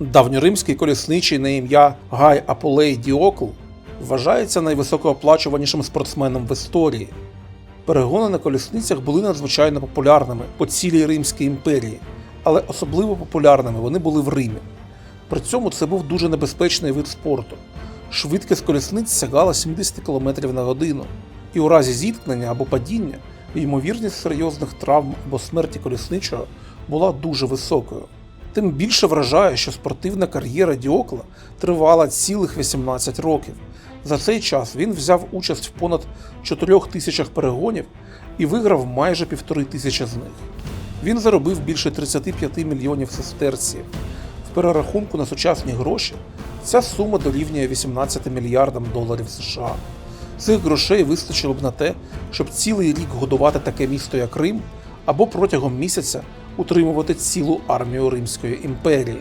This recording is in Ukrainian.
Давньоримський колісничий на ім'я Гай Аполей Діокл вважається найвисокооплачуванішим спортсменом в історії. Перегони на колісницях були надзвичайно популярними по цілій Римській імперії, але особливо популярними вони були в Римі. При цьому це був дуже небезпечний вид спорту. Швидкість колісниць сягала 70 км на годину, і у разі зіткнення або падіння ймовірність серйозних травм або смерті колісничого була дуже високою. Тим більше вражає, що спортивна кар'єра Діокла тривала цілих 18 років. За цей час він взяв участь в понад 4 тисячах перегонів і виграв майже півтори тисячі з них. Він заробив більше 35 мільйонів сестерців. В перерахунку на сучасні гроші ця сума дорівнює 18 мільярдам доларів США. Цих грошей вистачило б на те, щоб цілий рік годувати таке місто, як Рим, або протягом місяця утримувати цілу армію Римської імперії.